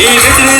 Yeah,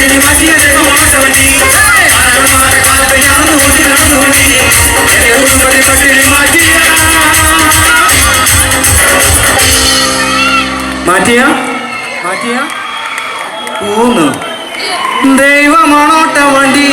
മാറ്റിയ? മാറ്റിയ? മാറ്റിയ ദൈവമാണോട്ട വണ്ടി?